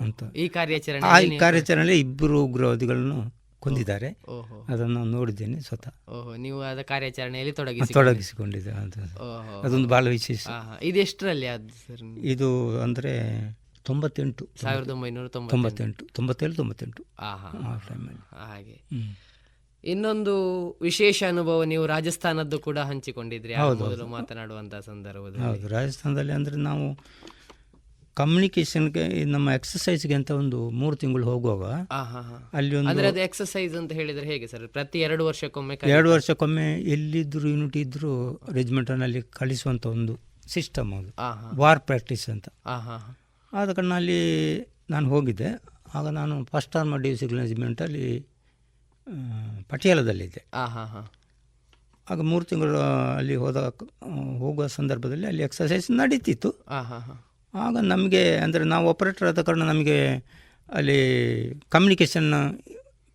ಅಂತ. ಈ ಕಾರ್ಯಾಚರಣೆ ಆ ಈ ಕಾರ್ಯಾಚರಣೆಯಲ್ಲಿ ಇಬ್ಬರು ಉಗ್ರವಾದಿಗಳನ್ನು ಕೊಂದಿದ್ದಾರೆ. ಓಹೋ ಅದನ್ನು ನೋಡಿದ್ದೇನೆ ಸ್ವತಃ. ಓಹೋ ನೀವು ಅದ ಕಾರ್ಯಾಚರಣೆಯಲ್ಲಿ ತೊಡಗಿಸಿ ತೊಡಗಿಸಿಕೊಂಡಿದ್ದೆ ಅಂತ ಅದೊಂದು ಬಹಳ ವಿಶೇಷ. ಇದು ಎಷ್ಟರಲ್ಲಿ ಅದು ಸರ್? ಇದು ಅಂದರೆ ತೊಂಬತ್ತೆಂಟು. ಸಾವಿರದ ಒಂಬೈನೂರ ತೊಂಬತ್ತು ತೊಂಬತ್ತೆಂಟು. ತೊಂಬತ್ತೇಳು ತೊಂಬತ್ತೆಂಟು. ಹಾಗೆ. ಇನ್ನೊಂದು ವಿಶೇಷ ಅನುಭವ ನೀವು ರಾಜಸ್ಥಾನದ್ದು ಕೂಡ ಹಂಚಿಕೊಂಡಿದ್ರಿ. ಮೊದಲು ಮಾತನಾಡುವಂತಹ ಸಂದರ್ಭದಲ್ಲಿ. ಹೌದು ರಾಜಸ್ಥಾನದಲ್ಲಿ ಅಂದ್ರೆ ನಾವು ಕಮ್ಯುನಿಕೇಷನ್ಗೆ ನಮ್ಮ ಎಕ್ಸಸೈಸ್ಗೆ ಅಂತ ಒಂದು ಮೂರು ತಿಂಗಳು ಹೋಗುವಾಗ ಅಲ್ಲಿ ಒಂದು ಎಕ್ಸರ್ಸೈಸ್ ಅಂತ ಹೇಳಿದ್ರೆ ಹೇಗೆ ಸರ್? ಪ್ರತಿ ಎರಡು ವರ್ಷಕ್ಕೊಮ್ಮೆ ಎರಡು ವರ್ಷಕ್ಕೊಮ್ಮೆ ಎಲ್ಲಿದ್ರು ಯೂನಿಟ್ ರೆಜಿಮೆಂಟ್ ಅಲ್ಲಿ ಕಳಿಸುವಂಥ ಒಂದು ಸಿಸ್ಟಮ್ ಅದು. ವಾರ್ ಪ್ರಾಕ್ಟೀಸ್ ಅಂತ. ಆದ ಕಾರಣ ಅಲ್ಲಿ ನಾನು ಹೋಗಿದ್ದೆ. ಆಗ ನಾನು ಫಸ್ಟ್ ಆರ್ಮ ಡಿವಿಸಿಬಲ್ ರೆಜಿಮೆಂಟ್ ಅಲ್ಲಿ ಪಟಿಯಾಲದಲ್ಲಿದ್ದೆ. ಆಗ ಮೂರು ತಿಂಗಳು ಅಲ್ಲಿ ಹೋದ ಹೋಗುವ ಸಂದರ್ಭದಲ್ಲಿ ಅಲ್ಲಿ ಎಕ್ಸಸೈಸ್ ನಡೀತಿತ್ತು. ಆಗ ನಮಗೆ ಅಂದರೆ ನಾವು ಆಪರೇಟರ್ ಆದ ಕಾರಣ ನಮಗೆ ಅಲ್ಲಿ ಕಮ್ಯುನಿಕೇಷನ್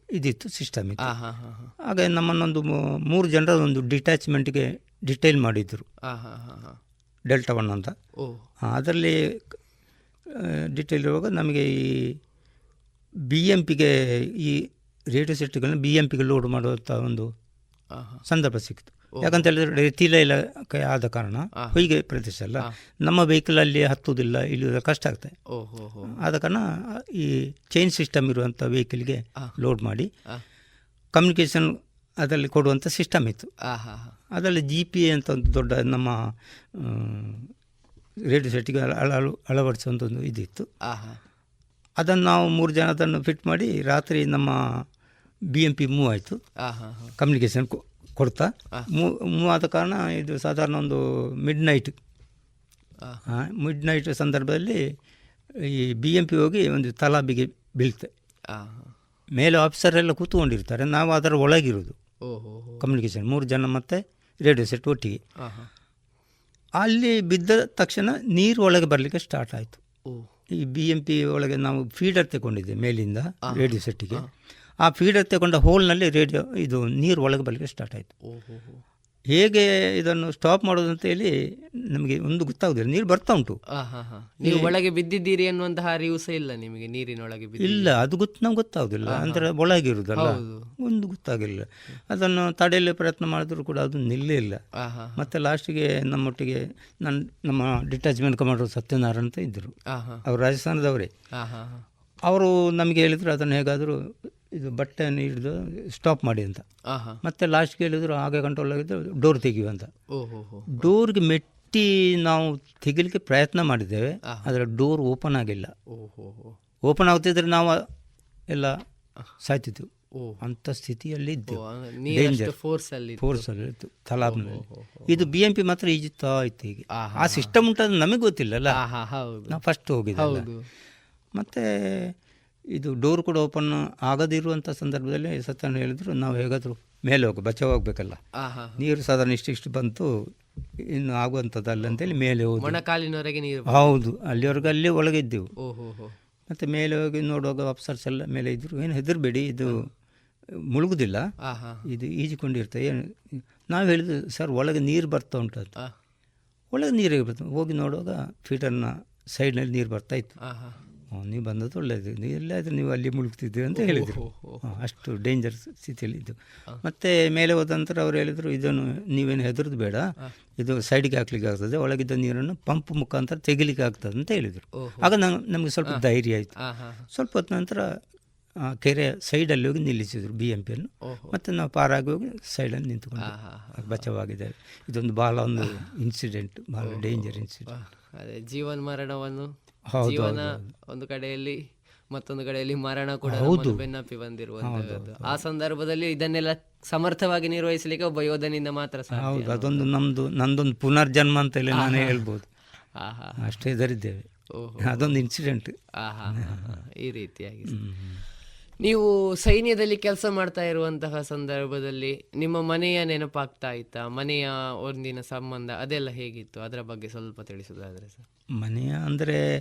ಇದಿತ್ತು ಸಿಸ್ಟಮ್ ಇತ್ತು. ಆ ಹಾ ಹಾ ಹಾ. ಆಗ ನಮ್ಮನ್ನೊಂದು ಮೂರು ಜನರ ಒಂದು ಡಿಟ್ಯಾಚ್ಮೆಂಟ್ಗೆ ಡಿಟೈಲ್ ಮಾಡಿದ್ದರು ಡೆಲ್ಟಾ ಒನ್ ಅಂತ. ಅದರಲ್ಲಿ ಡಿಟೇಲ್ ಇರುವಾಗ ನಮಗೆ ಈ ಬಿ ಎಂ ಪಿಗೆ ಈ ರೇಡಿಯೋ ಸೆಟ್ಗಳನ್ನ ಬಿ ಎಂ ಪಿಗೆ ಲೋಡ್ ಮಾಡುವಂಥ ಒಂದು ಸಂದರ್ಭ ಸಿಕ್ತು ಯಾಕಂತ ಹೇಳಿದ್ರೆ ರೀತಿಲೇ ಇಲ್ಲ ಆದ ಕಾರಣ ಹೊಯ್ಗೆ ಪ್ರದೇಶ ಅಲ್ಲ. ನಮ್ಮ ವೆಹಿಕಲಲ್ಲಿ ಹತ್ತುವುದಿಲ್ಲ ಇಲ್ಲಿ ಕಷ್ಟ ಆಗ್ತದೆ. ಆದ ಕಾರಣ ಈ ಚೈನ್ ಸಿಸ್ಟಮ್ ಇರುವಂಥ ವೆಹಿಕಲ್ಗೆ ಲೋಡ್ ಮಾಡಿ. ಕಮ್ಯುನಿಕೇಷನ್ ಅದರಲ್ಲಿ ಕೊಡುವಂಥ ಸಿಸ್ಟಮ್ ಇತ್ತು. ಅದರಲ್ಲಿ ಜಿ ಪಿ ಎ ಅಂತ ಒಂದು ದೊಡ್ಡ ನಮ್ಮ ರೇಡಿಯೋ ಸೆಟ್ಟಿಗೆ ಅಳ ಅಳ ಅಳವಡಿಸುವಂಥ ಒಂದು ಇದಿತ್ತು. ಅದನ್ನು ನಾವು ಮೂರು ಜನ ಅದನ್ನು ಫಿಟ್ ಮಾಡಿ ರಾತ್ರಿ ನಮ್ಮ ಬಿ ಎಂ ಪಿ ಮೂವ್ ಆಯಿತು. ಕಮ್ಯುನಿಕೇಷನ್ ಕೊಡ್ತಾ? ಮೂ ಆದ ಕಾರಣ ಇದು ಸಾಧಾರಣ ಒಂದು ಮಿಡ್ ನೈಟ್. ಮಿಡ್ ನೈಟ್ ಸಂದರ್ಭದಲ್ಲಿ ಈ ಬಿ ಎಂ ಪಿ ಹೋಗಿ ಒಂದು ತಲಾಬಿಗೆ ಬೀಳ್ತೆ. ಮೇಲೆ ಆಫೀಸರ್ ಎಲ್ಲ ಕೂತ್ಕೊಂಡಿರ್ತಾರೆ. ನಾವು ಅದರ ಒಳಗಿರೋದು. ಕಮ್ಯುನಿಕೇಷನ್ ಮೂರು ಜನ ಮತ್ತು ರೇಡಿಯೋ ಸೆಟ್ ಒಟ್ಟಿಗೆ. ಅಲ್ಲಿ ಬಿದ್ದ ತಕ್ಷಣ ನೀರು ಒಳಗೆ ಬರಲಿಕ್ಕೆ ಸ್ಟಾರ್ಟ್ ಆಯಿತು. ಈ ಬಿ ಎಂ ಪಿ ಒಳಗೆ ನಾವು ಫೀಡರ್ ತಗೊಂಡಿದ್ದೆ ಮೇಲಿಂದ ರೇಡಿಯೋ ಸೆಟ್ಟಿಗೆ ಆ ಫೀಡರ್ ತಗೊಂಡ ಹೋಲ್ನಲ್ಲಿ ರೇಡಿಯೋ ಇದು ನೀರು ಒಳಗೆ ಬರಲಿಕ್ಕೆ ಸ್ಟಾರ್ಟ್ ಆಯಿತು. ಹೇಗೆ ಇದನ್ನು ಸ್ಟಾಪ್ ಮಾಡೋದು ಅಂತ ಹೇಳಿ ನಮಗೆ ಒಂದು ಗೊತ್ತಾಗೋದಿಲ್ಲ. ನೀರು ಬರ್ತಾ ಉಂಟು. ನೀವು ಒಳಗೆ ಬಿದ್ದಿದ್ದೀರಿ ಅನ್ನುವಂತಹ ಅರಿವು ಸಹ ಇಲ್ಲ ನಿಮಗೆ ನೀರಿನೊಳಗೆ ಇಲ್ಲ ಅದು ಗೊತ್ತು ನಮ್ಗೆ ಗೊತ್ತಾಗೋದಿಲ್ಲ. ಅಂದರೆ ಒಳಗಿರುವುದಲ್ಲ. ಒಂದು ಗೊತ್ತಾಗಿಲ್ಲ. ಅದನ್ನು ತಡೆಯಲು ಪ್ರಯತ್ನ ಮಾಡಿದ್ರು ಕೂಡ ಅದು ನಿಲ್ಲೇ ಇಲ್ಲ. ಮತ್ತೆ ಲಾಸ್ಟಿಗೆ ನಮ್ಮೊಟ್ಟಿಗೆ ನನ್ನ ನಮ್ಮ ಡಿಟ್ಯಾಚ್ಮೆಂಟ್ ಕಮಾಂಡರ್ ಸತ್ಯನಾರಾಯಣ ಅಂತ ಇದ್ದರು. ಅವರು ರಾಜಸ್ಥಾನದವರೇ. ಅವರು ನಮಗೆ ಹೇಳಿದ್ರು ಅದನ್ನು ಹೇಗಾದರೂ ಇದು ಬಟ್ಟೆಯನ್ನು ಹಿಡಿದು ಸ್ಟಾಪ್ ಮಾಡಿ ಅಂತ. ಮತ್ತೆ ಲಾಸ್ಟ್ಗೆ ಹೇಳಿದರು ಹಾಗೆ ಕಂಟ್ರೋಲ್ ಆಗಿದ್ದು ಡೋರ್ ತೆಗೆಯುವ ಅಂತ. ಡೋರ್ಗೆ ಮೆಟ್ಟಿ ನಾವು ತೆಗಿಲಿಕ್ಕೆ ಪ್ರಯತ್ನ ಮಾಡಿದ್ದೇವೆ ಆದರೆ ಡೋರ್ ಓಪನ್ ಆಗಿಲ್ಲ. ಓಪನ್ ಆಗ್ತಿದ್ರೆ ನಾವು ಎಲ್ಲ ಸಾಯ್ತಿದ್ವು. ಅಂತ ಸ್ಥಿತಿಯಲ್ಲಿ ಇದ್ದು ಫೋರ್ಸಲ್ಲಿ ಇತ್ತು. ತಲಾಬ್ನಲ್ಲಿ ಇದು ಬಿ ಎಂ ಪಿ ಮಾತ್ರ ಈಜುತ್ತಾ ಇತ್ತು ಹೀಗೆ. ಆ ಸಿಸ್ಟಮ್ ಉಂಟು ನಮಗೆ ಗೊತ್ತಿಲ್ಲಲ್ಲ ನಾವು ಫಸ್ಟ್ ಹೋಗಿದ್ದೆ ಮತ್ತು ಇದು ಡೋರ್ ಕೂಡ ಓಪನ್ ಆಗದಿರುವಂಥ ಸಂದರ್ಭದಲ್ಲಿ ಸತ್ಯನ ಹೇಳಿದ್ರು ನಾವು ಹೇಗಾದರೂ ಮೇಲೆ ಹೋಗಿ ಬಚಾವ್ ಆಗಬೇಕಲ್ಲ. ಆ ಹಾ ನೀರು ಸಾಧಾರಣ ಇಷ್ಟಿಷ್ಟು ಬಂತು ಇನ್ನು ಆಗುವಂಥದ್ದಲ್ಲ ಅಂತೇಳಿ ಮೇಲೆ ಹೋಗಿ ಮೊಣಕಾಲಿನವರೆಗೆ ನೀರು ಹೌದು ಅಲ್ಲಿವರೆಗೂ ಅಲ್ಲಿ ಒಳಗೆ ಇದ್ದೆವು. ಮತ್ತು ಮೇಲೆ ಹೋಗಿ ನೋಡುವಾಗ ಅಪ್ಸರ್ಸ್ ಎಲ್ಲ ಮೇಲೆ ಇದ್ದರು ಏನು ಹೆದರಬೇಡಿ ಇದು ಮುಳುಗುದಿಲ್ಲ. ಇದು ಈಜಿಕೊಂಡಿರ್ತದೆ ಏನು ನಾವು ಹೇಳಿದ್ವಿ ಸರ್ ಒಳಗೆ ನೀರು ಬರ್ತಾ ಉಂಟು ಅಂತ. ಒಳಗೆ ನೀರಿಗೆ ಬರ್ತದೆ ಹೋಗಿ ನೋಡುವಾಗ ಫೀಟರ್ನ ಸೈಡ್ನಲ್ಲಿ ನೀರು ಬರ್ತಾ ಇತ್ತು. ನೀವು ಬಂದದ್ದು ಒಳ್ಳೆಯದು ಎಲ್ಲಾದರೂ ನೀವು ಅಲ್ಲಿ ಮುಳುಗ್ತಿದ್ದೀವಿ ಅಂತ ಹೇಳಿದರು. ಅಷ್ಟು ಡೇಂಜರ್ ಸ್ಥಿತಿಯಲ್ಲಿ ಇದ್ದು. ಮತ್ತೆ ಮೇಲೆ ಹೋದ ನಂತರ ಅವ್ರು ಹೇಳಿದರು ಇದನ್ನು ನೀವೇನು ಹೆದರದು ಬೇಡ. ಇದು ಸೈಡ್ಗೆ ಹಾಕ್ಲಿಕ್ಕೆ ಆಗ್ತದೆ. ಒಳಗಿದ್ದ ನೀರನ್ನು ಪಂಪ್ ಮುಖಾಂತರ ತೆಗಿಲಿಕ್ಕೆ ಆಗ್ತದೆ ಅಂತ ಹೇಳಿದರು. ಆಗ ನಂಗೆ ನಮಗೆ ಸ್ವಲ್ಪ ಧೈರ್ಯ ಆಯಿತು. ಸ್ವಲ್ಪ ಹೊತ್ತು ನಂತರ ಕೆರೆ ಸೈಡಲ್ಲಿ ಹೋಗಿ ನಿಲ್ಲಿಸಿದರು ಬಿ ಎಂ ಪಿಯನ್ನು ಮತ್ತು ನಾವು ಪಾರಾಗಿ ಹೋಗಿ ಸೈಡಲ್ಲಿ ನಿಂತುಕೊಂಡು ಬಚಾವಾಗಿದ್ದೇವೆ ಇದೊಂದು ಬಹಳ ಒಂದು ಇನ್ಸಿಡೆಂಟ್ ಬಹಳ ಡೇಂಜರ್ ಇನ್ಸಿಡೆಂಟ್ ಅದೇ ಜೀವನ ಮರಣವನ್ನು ಜೀವನ ಒಂದು ಕಡೆಯಲ್ಲಿ ಮತ್ತೊಂದು ಕಡೆಯಲ್ಲಿ ಮರಣ ಕೂಡ ಬೆನ್ನಪ್ಪಿ ಬಂದಿರುವಂತಹದ್ದು. ಆ ಸಂದರ್ಭದಲ್ಲಿ ಇದನ್ನೆಲ್ಲ ಸಮರ್ಥವಾಗಿ ನಿರ್ವಹಿಸಲಿಕ್ಕೆ ಒಬ್ಬ ಯೋಧನಿಂದ ಮಾತ್ರ ಹೌದು ಅದೊಂದು ನಮ್ದು ನಂದೊಂದು ಪುನರ್ಜನ್ಮ ಅಂತ ಹೇಳಿ ನಾನೇ ಹೇಳ್ಬೋದು. ಅಷ್ಟೇ ಇದರಿದ್ದೇವೆ. ಅದೊಂದು ಇನ್ಸಿಡೆಂಟ್. ಈ ರೀತಿಯಾಗಿ. ನೀವು ಸೈನ್ಯದಲ್ಲಿ ಕೆಲಸ ಮಾಡ್ತಾ ಇರುವಂತಹ ಸಂದರ್ಭದಲ್ಲಿ ನಿಮ್ಮ ಮನೆಯ ನೆನಪಾಗ್ತಾ ಇತ್ತಾ? ಮನೆಯ ಒಂದಿನ ಸಂಬಂಧ ಅದೆಲ್ಲ ಹೇಗಿತ್ತು? ಅದರ ಬಗ್ಗೆ ಸ್ವಲ್ಪ ತಿಳಿಸೋದಾದ್ರೆ ಸರ್. ಮನೆಯ ಅಂದರೆ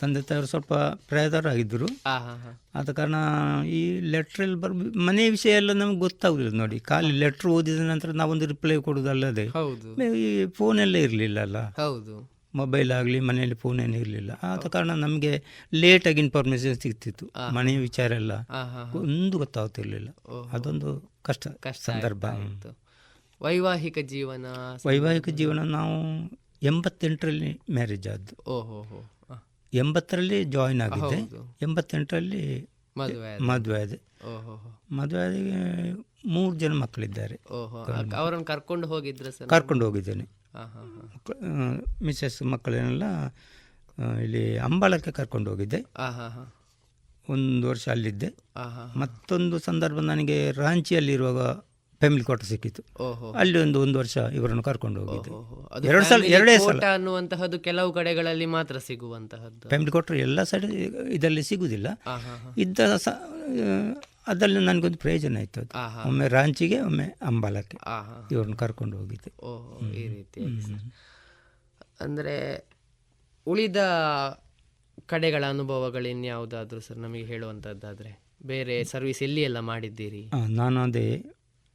ತಂದೆ ತಾಯಿಯವರು ಸ್ವಲ್ಪ ಪ್ರಾಯದವರಾಗಿದ್ದರು ಹಾ ಆದ ಕಾರಣ ಈ ಲೆಟ್ರಲ್ಲಿ ಬರ್ ಮನೆ ವಿಷಯ ಎಲ್ಲ ನಮ್ಗೆ ಗೊತ್ತಾಗುದಿಲ್ಲ ನೋಡಿ. ಖಾಲಿ ಲೆಟ್ರ್ ಓದಿದ ನಂತರ ನಾವೊಂದು ರಿಪ್ಲೈ ಕೊಡೋದಲ್ಲದೆ. ಹೌದು. ಈ ಫೋನೆಲ್ಲ ಇರಲಿಲ್ಲ ಅಲ್ಲ. ಹೌದು. ಮೊಬೈಲ್ ಆಗಲಿ ಮನೆಯಲ್ಲಿ ಫೋನ್ ಏನು ಇರಲಿಲ್ಲ. ಆದ ಕಾರಣ ನಮಗೆ ಲೇಟಾಗಿ ಇನ್ಫಾರ್ಮೇಷನ್ ಸಿಗ್ತಿತ್ತು. ಮನೆಯ ವಿಚಾರ ಎಲ್ಲ. ಒಂದು ಗೊತ್ತಾಗ್ತಿರ್ಲಿಲ್ಲ. ಅದೊಂದು ಕಷ್ಟ ಕಷ್ಟ ಸಂದರ್ಭ. ವೈವಾಹಿಕ ಜೀವನ ವೈವಾಹಿಕ ಜೀವನ ನಾವು ಎಂಬತ್ತೆಂಟರಲ್ಲಿ ಮ್ಯಾರೇಜ್ ಆದ್ದು. ಓಹೋ ಎಂಬತ್ತರಲ್ಲಿ ಜಾಯಿನ್ ಆಗಿದೆ. ಎಂಬತ್ತೆಂಟರಲ್ಲಿ ಮದುವೆ ಆದ- ಮದುವೆ ಆದೆ. ಮೂರು ಜನ ಮಕ್ಕಳಿದ್ದಾರೆ. ಅವರನ್ನು ಕರ್ಕೊಂಡು ಹೋಗಿದ್ರೆ ಕರ್ಕೊಂಡು ಹೋಗಿದ್ದೇನೆ. ಮಿಸಸ್ ಮಕ್ಕಳನ್ನೆಲ್ಲ ಇಲ್ಲಿ ಅಂಬಾಳಕ್ಕೆ ಕರ್ಕೊಂಡು ಹೋಗಿದ್ದೆ. ಒಂದು ವರ್ಷ ಅಲ್ಲಿದ್ದೆ. ಮತ್ತೊಂದು ಸಂದರ್ಭ ನನಗೆ ರಾಂಚಿಯಲ್ಲಿರುವಾಗ ಫ್ಯಾಮಿಲಿ ಕ್ವಾರ್ಟರ್ ಸಿಕ್ಕಿತ್ತು ಅಲ್ಲಿ ಒಂದು ಒಂದು ವರ್ಷ ಇವರನ್ನು ಕರ್ಕೊಂಡು ಹೋಗಿದ್ದೆ. ಎರಡು ಸಲ ಎರಡೇ ಸಲ. ಅನ್ನುವಂತಹದ್ದು ಕೆಲವು ಕಡೆಗಳಲ್ಲಿ ಮಾತ್ರ ಸಿಗುವಂತಹದ್ದು. ಫ್ಯಾಮಿಲಿ ಕ್ವಾರ್ಟರ್ ಎಲ್ಲ ಸೈಡ್ ಇದರಲ್ಲಿ ಸಿಗುವುದಿಲ್ಲ ಇದ್ದ ಅದರಲ್ಲಿ ನನಗೊಂದು ಪ್ರಯೋಜನ ಆಯಿತು ಅದು. ಒಮ್ಮೆ ರಾಂಚಿಗೆ ಒಮ್ಮೆ ಅಂಬಾಲಕ್ಕೆ. ಇವ್ರನ್ನ ಕರ್ಕೊಂಡು ಹೋಗಿದ್ದೆ. ಓಹೋ ಈ ರೀತಿ ಅಂದರೆ ಉಳಿದ ಕಡೆಗಳ ಅನುಭವಗಳು ಇನ್ಯಾವುದಾದ್ರೂ ಸರ್ ನಮಗೆ ಹೇಳುವಂಥದ್ದಾದರೆ ಬೇರೆ ಸರ್ವಿಸ್ ಎಲ್ಲಿ ಎಲ್ಲ ಮಾಡಿದ್ದೀರಿ ನಾನು ಅದೇ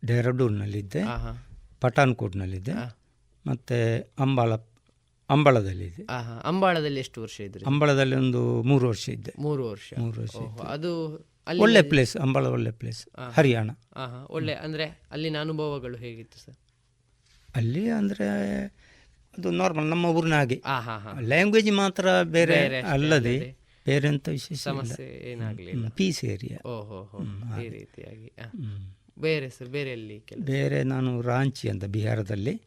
ಡೆಹ್ರಾಡೂನ್ನಲ್ಲಿದ್ದೆ ಹಾ ಪಠಾನ್ಕೋಟ್ನಲ್ಲಿದ್ದೆ ಮತ್ತು ಅಂಬಾಲ ಅಂಬಳದಲ್ಲಿ ಇದೆ ಅಂಬಳದಲ್ಲಿ ಎಷ್ಟು ವರ್ಷ ಇದ್ರಿ? ಅಂಬಳದಲ್ಲಿ ಒಂದು ಮೂರು ವರ್ಷ ಇದ್ದೆ. ಮೂರು ವರ್ಷ. ಮೂರು ವರ್ಷ ಅದು ಒಳ್ಳೆ ಪ್ಲೇಸ್ ಅಂಬಾಳ ಒಳ್ಳೆ ಪ್ಲೇಸ್ ಹರಿಯಾಣ. ಒಳ್ಳೆ ಅಂದರೆ ಅಲ್ಲಿನ ಅನುಭವಗಳು ಹೇಗಿತ್ತು ಸರ್? ಅಲ್ಲಿ ಅಂದರೆ ಅದು ನಾರ್ಮಲ್ ನಮ್ಮ ಊರಿನ ಹಾಗೆ. ಲ್ಯಾಂಗ್ವೇಜ್ ಮಾತ್ರ ಬೇರೆ ಅಲ್ಲದೆ ಬೇರೆ ಅಂತ ವಿಶೇಷ ಸಮಸ್ಯೆ ಏನಾಗಲಿಲ್ಲ. ಪೀಸ್ ಏರಿಯಾ ಓಹೋ ಈ ರೀತಿಯಾಗಿ. ಬೇರೆ ಸರ್ ಬೇರೆ ಎಲ್ಲಿ ಬೇರೆ ನಾನು ರಾಂಚಿ ಅಂತ ಬಿಹಾರದಲ್ಲಿ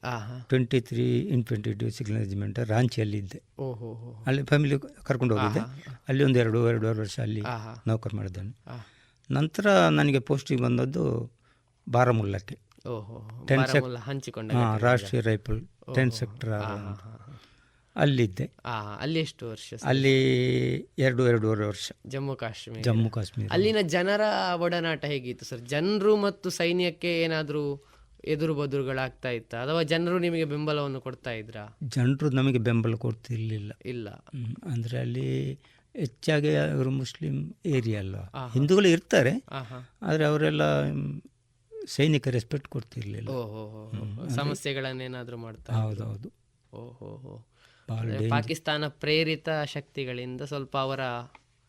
twenty three infantry two signal regiment ರಾಂಚಿಯಲ್ಲಿ ಇದ್ದೆ ಓಹೋ. ಅಲ್ಲಿ ಫ್ಯಾಮಿಲಿ ಕರ್ಕೊಂಡು ಹೋಗಿದ್ದೆ. ಅಲ್ಲಿ ಒಂದು ಎರಡು ಎರಡೂವರೆ ವರ್ಷ ಅಲ್ಲಿ ನೌಕರಿ ಮಾಡಿದ್ದೇನೆ. ನಂತರ ನನಗೆ ಪೋಸ್ಟಿಂಗ್ ಬಂದದ್ದು ಬಾರಾಮುಲ್ಲಕ್ಕೆ. ಹಂಚಿಕೊಂಡ ರಾಷ್ಟ್ರೀಯ ರೈಫಲ್ ಟೆನ್ ಸೆಕ್ಟರ್ ಅಲ್ಲಿದ್ದೆ. ಅಲ್ಲಿ ಎಷ್ಟು ವರ್ಷ ಅಲ್ಲಿ ಎರಡು ಎರಡೂವರೆ ವರ್ಷ. ಜಮ್ಮು ಕಾಶ್ಮೀರ. ಜಮ್ಮು ಕಾಶ್ಮೀರ. ಅಲ್ಲಿನ ಜನರ ಒಡನಾಟ ಹೇಗಿತ್ತು ಸರ್? ಜನರು ಮತ್ತು ಸೈನ್ಯಕ್ಕೆ ಏನಾದರೂ ಎದುರು ಬದುರುಗಳಾಗ್ತಾ ಇತ್ತ? ಅಥವಾ ಜನರು ನಿಮಗೆ ಬೆಂಬಲವನ್ನು ಕೊಡ್ತಾ ಇದ್ರಾ? ಜನರು ನಮಗೆ ಬೆಂಬಲ ಕೊಡ್ತಿರ್ಲಿಲ್ಲ. ಇಲ್ಲ. ಅಂದ್ರೆ ಅಲ್ಲಿ ಹೆಚ್ಚಾಗಿ ಅವರು ಮುಸ್ಲಿಂ ಏರಿಯಾ ಅಲ್ವಾ? ಹಿಂದೂಗಳು ಇರ್ತಾರೆ ಆದ್ರೆ ಅವರೆಲ್ಲ ಸೈನಿಕ ರೆಸ್ಪೆಕ್ಟ್ ಕೊಡ್ತಿರ್ಲಿಲ್ಲ. ಸಮಸ್ಯೆಗಳನ್ನೇನಾದರೂ ಮಾಡ್ತಾ ಹೌದೌದು. ಓಹೋ. ಪಾಕಿಸ್ತಾನ ಪ್ರೇರಿತ ಶಕ್ತಿಗಳಿಂದ ಸ್ವಲ್ಪ ಅವರ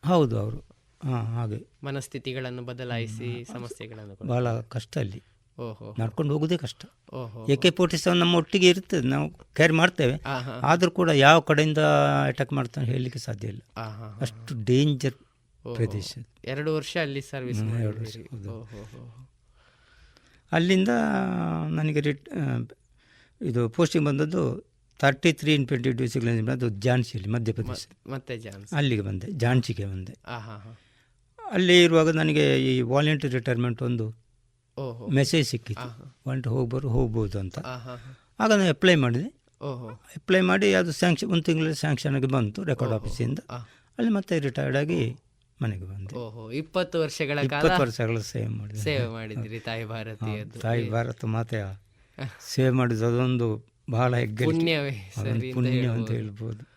ಹೌದು ಅವರು. ಹಾಗೆ. ಮನಸ್ಥಿತಿಗಳನ್ನು ಬದಲಾಯಿಸಿ ಸಮಸ್ಯೆಗಳನ್ನು ಬಹಳ ಕಷ್ಟ ಅಲ್ಲಿ. ಓಹೋ. ನಡ್ಕೊಂಡು ಹೋಗುದೇ ಕಷ್ಟ. ಓಹೋ. ಎ ಕೆ ಫೋರ್ಟಿ ಸೆವೆನ್ ನಮ್ಮ ಒಟ್ಟಿಗೆ ಇರ್ತದೆ ನಾವು ಕ್ಯಾರಿ ಮಾಡ್ತೇವೆ. ಆದ್ರೂ ಕೂಡ ಯಾವ ಕಡೆಯಿಂದ ಅಟ್ಯಾಕ್ ಮಾಡ್ತಾನೆ ಹೇಳಲಿಕ್ಕೆ ಸಾಧ್ಯ ಇಲ್ಲ. ಅಷ್ಟು ಡೇಂಜರ್ ಪ್ರದೇಶ. ಎರಡು ವರ್ಷ ಅಲ್ಲಿ ಸರ್ವಿಸ್ ಎರಡು ಅಲ್ಲಿಂದ ನನಗೆ ರಿಟ್ ಇದು ಪೋಸ್ಟಿಂಗ್ ಬಂದದ್ದು thirty three in twenty two six ಅದು ಝಾನ್ಸಿಯಲ್ಲಿ ಮಧ್ಯಪ್ರದೇಶ ಮತ್ತೆ ಝಾನ್ಸಿ ಅಲ್ಲಿಗೆ ಬಂದೆ ಝಾನ್ಸಿಗೆ ಬಂದೆ. ಅಲ್ಲಿ ಇರುವಾಗ ನನಗೆ ಈ ವಾಲಂಟಿಯರ್ ರಿಟೈರ್ಮೆಂಟ್ ಒಂದು ಮೆಸೇಜ್ ಸಿಕ್ಕಿತ್ತು ವಾಲಂಟಿಯರ್ ಹೋಗ್ಬರು ಹೋಗ್ಬೋದು ಅಂತ. ಆಗ ನಾನು ಅಪ್ಲೈ ಮಾಡಿದೆ. ಅಪ್ಲೈ ಮಾಡಿ ಅದು ಸ್ಯಾಂಕ್ಷನ್ ಒಂದು ತಿಂಗಳಲ್ಲಿ ಸ್ಯಾಂಕ್ಷನ್ ಆಗಿ ಬಂತು ರೆಕಾರ್ಡ್ ಆಫೀಸಿಂದ. ಅಲ್ಲಿ ಮತ್ತೆ ರಿಟೈರ್ಡ್ ಆಗಿ ಮನೆಗೆ ಬಂದೆ. ಇಪ್ಪತ್ತು ವರ್ಷಗಳ ಇಪ್ಪತ್ತು ವರ್ಷಗಳ ಸೇವೆ ಮಾಡಿದೆ. ಸೇವೆ ಮಾಡಿದಿರಿ ತಾಯಿ ಭಾರತೀಯದ್ದು. ತಾಯಿ ಭಾರತ ಮಾತೆಯ ಸೇವೆ ಮಾಡಿದ ಅದೊಂದು ಬಹಳ ಹೆಗ್ಗಳಿಕೆ. ಪುಣ್ಯ ಅಂತ ಹೇಳ್ಬೋದು.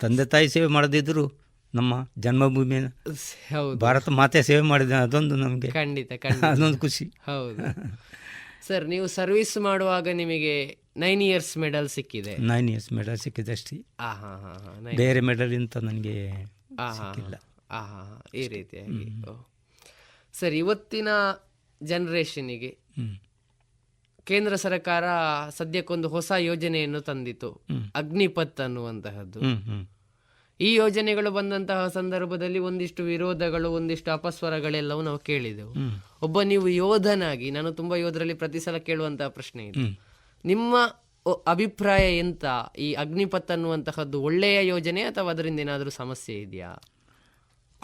ತಂದೆ ತಾಯಿ ಸೇವೆ ಮಾಡದಿದ್ರು ನಮ್ಮ ಜನ್ಮಭೂಮಿಯ ಹೌದು. ಭಾರತ ಮಾತೆ ಸೇವೆ ಮಾಡಿದ ಅದೊಂದು ನಮಗೆ ಖಂಡಿತ ಅದೊಂದು ಖುಷಿ. ಹೌದು. ಸರ್ ನೀವು ಸರ್ವಿಸ್ ಮಾಡುವಾಗ ನಿಮಗೆ ನೈನ್ ಇಯರ್ಸ್ ಮೆಡಲ್ ಸಿಕ್ಕಿದೆ. ನೈನ್ ಇಯರ್ಸ್ ಮೆಡಲ್ ಸಿಕ್ಕಿದೆ ಅಷ್ಟೇ. ಬೇರೆ ಮೆಡಲ್ ಇಂತ ನನಗೆ ಸಿಕ್ಕಿಲ್ಲ. ಈ ರೀತಿಯಾಗಿ. ಸರ್ ಇವತ್ತಿನ ಜನ್ರೇಷನಿಗೆ. ಕೇಂದ್ರ ಸರ್ಕಾರ ಸದ್ಯಕ್ಕೊಂದು ಹೊಸ ಯೋಜನೆಯನ್ನು ತಂದಿತು. ಅಗ್ನಿಪತ್ ಅನ್ನುವಂತಹದ್ದು. ಈ ಯೋಜನೆಗಳು ಬಂದಂತಹ ಸಂದರ್ಭದಲ್ಲಿ ಒಂದಿಷ್ಟು ವಿರೋಧಗಳು ಒಂದಿಷ್ಟು ಅಪಸ್ವರಗಳೆಲ್ಲವೂ ನಾವು ಕೇಳಿದೆವು. ಒಬ್ಬ ನೀವು ಯೋಧನಾಗಿ ನಾನು ತುಂಬಾ ಯೋಧರಲ್ಲಿ ಪ್ರತಿ ಸಲ ಕೇಳುವಂತಹ ಪ್ರಶ್ನೆ ಇದೆ. ನಿಮ್ಮ ಅಭಿಪ್ರಾಯ ಎಂತ? ಈ ಅಗ್ನಿಪಥ್ ಅನ್ನುವಂತಹದ್ದು ಒಳ್ಳೆಯ ಯೋಜನೆ ಅಥವಾ ಅದರಿಂದ ಏನಾದರೂ ಸಮಸ್ಯೆ ಇದೆಯಾ?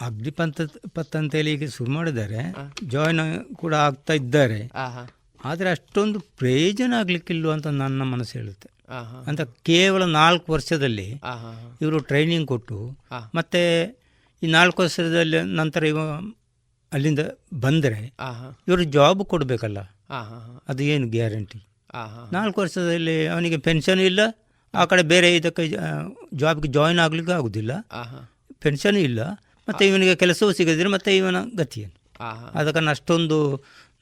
ಅಗ್ನಿಪಂಥ ಪತ್ ಅಂತೇಳಿ ಈಗ ಶುರು ಮಾಡಿದ್ದಾರೆ. ಜಾಯ್ನ್ ಕೂಡ ಆಗ್ತಾ ಇದ್ದಾರೆ. ಆಹಾ. ಆದರೆ ಅಷ್ಟೊಂದು ಪ್ರಯೋಜನ ಆಗ್ಲಿಕ್ಕಿಲ್ವ ಅಂತ ನನ್ನ ಮನಸ್ಸು ಹೇಳುತ್ತೆ. ಅಂತ ಕೇವಲ ನಾಲ್ಕು ವರ್ಷದಲ್ಲಿ ಇವರು ಟ್ರೈನಿಂಗ್ ಕೊಟ್ಟು. ಮತ್ತೆ ಈ ನಾಲ್ಕು ವರ್ಷದಲ್ಲಿ ನಂತರ ಇವ ಅಲ್ಲಿಂದ ಬಂದರೆ ಇವರು ಜಾಬ್ ಕೊಡಬೇಕಲ್ಲ. ಅದು ಏನು ಗ್ಯಾರಂಟಿ ನಾಲ್ಕು ವರ್ಷದಲ್ಲಿ ಅವನಿಗೆ ಪೆನ್ಷನ್ ಇಲ್ಲ ಆ ಕಡೆ ಬೇರೆ ಇದಕ್ಕೆ ಜಾಬ್ಗೆ ಜಾಯಿನ್ ಆಗಲಿಕ್ಕೆ ಆಗೋದಿಲ್ಲ. ಪೆನ್ಷನ್ ಇಲ್ಲ ಮತ್ತು ಇವನಿಗೆ ಕೆಲಸವೂ ಸಿಗೋದಿಲ್ಲ ಮತ್ತೆ ಇವನ ಗತಿಯೇನು? ಆಹಾ. ಆದ ಕಾರಣ ಅಷ್ಟೊಂದು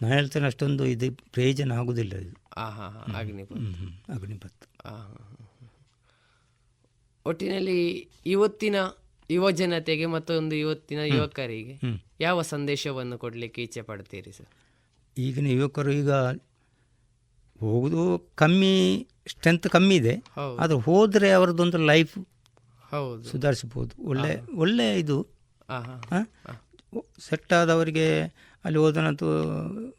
ನಾನು ಹೇಳ್ತೇನೆ ಅಷ್ಟೊಂದು ಇದು ಪ್ರಯೋಜನ ಆಗುವುದಿಲ್ಲ ಇದು. ಆಹಾ. ಒಟ್ಟಿನಲ್ಲಿ ಇವತ್ತಿನ ಯುವ ಜನತೆಗೆ ಮತ್ತೊಂದು ಇವತ್ತಿನ ಯುವಕರಿಗೆ. ಯಾವ ಸಂದೇಶವನ್ನು ಕೊಡಲಿಕ್ಕೆ ಇಚ್ಛೆ ಪಡ್ತೀರಿ ಸರ್? ಈಗಿನ ಯುವಕರು ಈಗ ಹೋಗುದು ಕಮ್ಮಿ ಸ್ಟ್ರೆಂತ್ ಕಮ್ಮಿ ಇದೆ. ಆದರೆ ಹೋದರೆ ಅವರದ್ದೊಂದು ಲೈಫ್ ಹೌದು. ಸುಧಾರಿಸ್ಬೋದು ಒಳ್ಳೆ ಒಳ್ಳೆ ಇದು. ಆಹಾ ಸೆಟ್ ಆದವರಿಗೆ ಅಲ್ಲಿ ಹೋದ ನಂತರ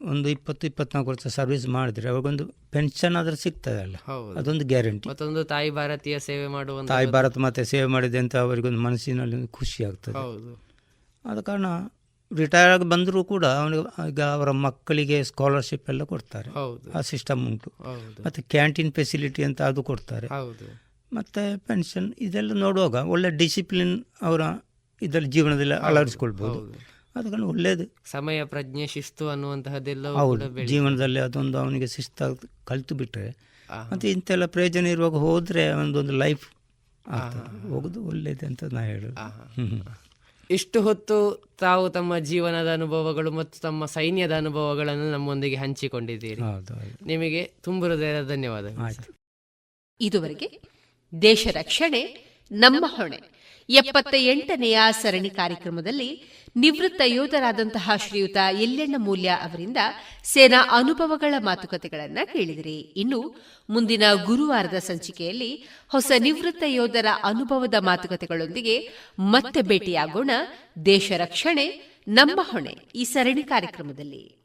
ಒಂದು ಇಪ್ಪತ್ತು ಇಪ್ಪತ್ನಾಲ್ಕು ವರ್ಷ ಸರ್ವಿಸ್ ಮಾಡಿದ್ರೆ ಅವಾಗೊಂದು ಪೆನ್ಷನ್ ಆದ್ರೆ ಸಿಗ್ತದೆ ಅಲ್ಲ. ಹೌದು. ಅದೊಂದು ಗ್ಯಾರಂಟಿ ಮತ್ತೊಂದು ತಾಯಿ ಭಾರತೀಯ ಸೇವೆ ಮಾಡುವ ತಾಯಿ ಭಾರತ ಮತ್ತೆ ಸೇವೆ ಮಾಡಿದೆ ಅಂತ ಅವರಿಗೊಂದು ಮನಸ್ಸಿನಲ್ಲಿ ಒಂದು ಖುಷಿ ಆಗ್ತದೆ. ಆದ ಕಾರಣ ರಿಟೈರ್ ಆಗಿ ಬಂದರೂ ಕೂಡ ಅವನಿಗೆ ಈಗ ಅವರ ಮಕ್ಕಳಿಗೆ ಸ್ಕಾಲರ್ಶಿಪ್ ಎಲ್ಲ ಕೊಡ್ತಾರೆ. ಆ ಸಿಸ್ಟಮ್ ಉಂಟು. ಮತ್ತು ಕ್ಯಾಂಟೀನ್ ಫೆಸಿಲಿಟಿ ಅಂತ ಅದು ಕೊಡ್ತಾರೆ. ಮತ್ತು ಪೆನ್ಷನ್ ಇದೆಲ್ಲ ನೋಡುವಾಗ ಒಳ್ಳೆ ಡಿಸಿಪ್ಲಿನ್ ಅವರ ಇದರಲ್ಲಿ ಜೀವನದಲ್ಲಿ ಅಳವಡಿಸ್ಕೊಳ್ಬೋದು. ಒಳ್ಳೇದು. ಒಳ್ಳೆಯದು ಸಮಯ ಪ್ರಜ್ಞೆ ಶಿಸ್ತು ಅನ್ನುವಂತಹದ್ದೆಲ್ಲ ಹೌದು. ಜೀವನದಲ್ಲಿ ಅದೊಂದು ಅವನಿಗೆ ಶಿಸ್ತು ಕಲಿತು ಬಿಟ್ಟರೆ. ಮತ್ತು ಇಂತೆಲ್ಲ ಪ್ರಯೋಜನ ಇರುವಾಗ ಹೋದರೆ ಅವನದೊಂದು ಲೈಫ್ ಹೋಗೋದು ಒಳ್ಳೇದು ಅಂತ ನಾ ಹೇಳೋದು. ಆಹಾ. ಹ್ಮ್, ಹ್ಮ್. ಇಷ್ಟು ಹೊತ್ತು ತಾವು ತಮ್ಮ ಜೀವನದ ಅನುಭವಗಳು ಮತ್ತು ತಮ್ಮ ಸೈನ್ಯದ ಅನುಭವಗಳನ್ನು ನಮ್ಮೊಂದಿಗೆ ಹಂಚಿಕೊಂಡಿದ್ದೀರಿ. ನಿಮಗೆ ತುಂಬ ಹೃದಯದ ಧನ್ಯವಾದಗಳು ಇದುವರೆಗೆ ದೇಶ ರಕ್ಷಣೆ ನಮ್ಮ ಹೊಣೆ. ಎಪ್ಪತ್ತ ಎಂಟನೆಯ ಸರಣಿ ಕಾರ್ಯಕ್ರಮದಲ್ಲಿ ನಿವೃತ್ತ ಯೋಧರಾದಂತಹ ಶ್ರೀಯುತ ಎಲ್ಲೆಣ್ಣ ಮೂಲ್ಯ ಅವರಿಂದ ಸೇನಾ ಅನುಭವಗಳ ಮಾತುಕತೆಗಳನ್ನು ಕೇಳಿದಿರಿ. ಇನ್ನು ಮುಂದಿನ ಗುರುವಾರದ ಸಂಚಿಕೆಯಲ್ಲಿ ಹೊಸ ನಿವೃತ್ತ ಯೋಧರ ಅನುಭವದ ಮಾತುಕತೆಗಳೊಂದಿಗೆ ಮತ್ತೆ ಭೇಟಿಯಾಗೋಣ. ದೇಶ ರಕ್ಷಣೆ, ನಮ್ಮ ಹೊಣೆ ಈ ಸರಣಿ ಕಾರ್ಯಕ್ರಮದಲ್ಲಿ.